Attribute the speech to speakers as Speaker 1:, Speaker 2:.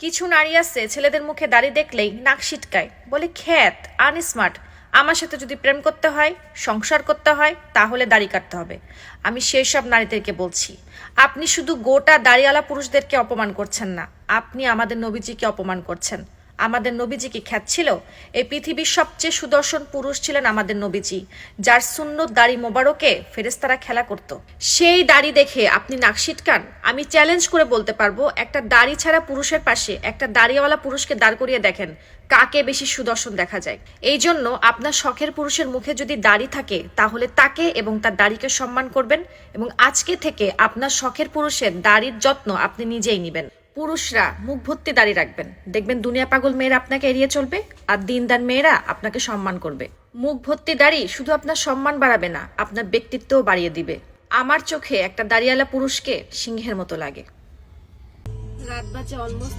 Speaker 1: কিছু নারী আছে, ছেলেদের মুখে দাড়ি দেখলেই নাক ছিটকায় বলে, খ্যাত, আনস্মার্ট। আমার সাথে যদি প্রেম করতে হয়, সংসার করতে হয়, তাহলে দাড়ি কাটতে হবে। আমি সেই সব নারীদেরকে বলছি। আপনি শুধু গোটা দাড়িওয়ালা পুরুষদেরকে অপমান করছেন না, আপনি আমাদের নবীজিকে অপমান করছেন। আমাদের নবীজি কি খ্যাত ছিল? এই পৃথিবীর সবচেয়ে সুদর্শন পুরুষ ছিলেন আমাদের নবীজি, যার শূন্য দাড়ি মোবারকে ফেরেস্তারা খেলা করত। সেই দাড়ি দেখে আপনি নাক সিটকান আমি চ্যালেঞ্জ করে বলতে পারব, একটা দাড়ি ছাড়া পুরুষের পাশে একটা দাড়িওয়ালা পুরুষকে দাঁড় করিয়ে দেখেন কাকে বেশি সুদর্শন দেখা যায়। এই জন্য আপনার শখের পুরুষের মুখে যদি দাড়ি থাকে, তাহলে তাকে এবং তার দাড়িকে সম্মান করবেন এবং আজকে থেকে আপনার শখের পুরুষের দাড়ির যত্ন আপনি নিজেই নেবেন। পুরুষরা মুখ ভর্তি দাঁড়িয়ে রাখবেন। দেখবেন দুনিয়া পাগল মেয়েরা আপনাকে এড়িয়ে চলবে আর দিনদার মেয়েরা আপনাকে সম্মান করবে। মুখ ভর্তি দাড়ি শুধু আপনার সম্মান বাড়াবে না, আপনার ব্যক্তিত্বও বাড়িয়ে দিবে। আমার চোখে একটা দাঁড়িয়ালা পুরুষকে সিংহের মতো লাগে।
Speaker 2: রাত বাজে অলমোস্ট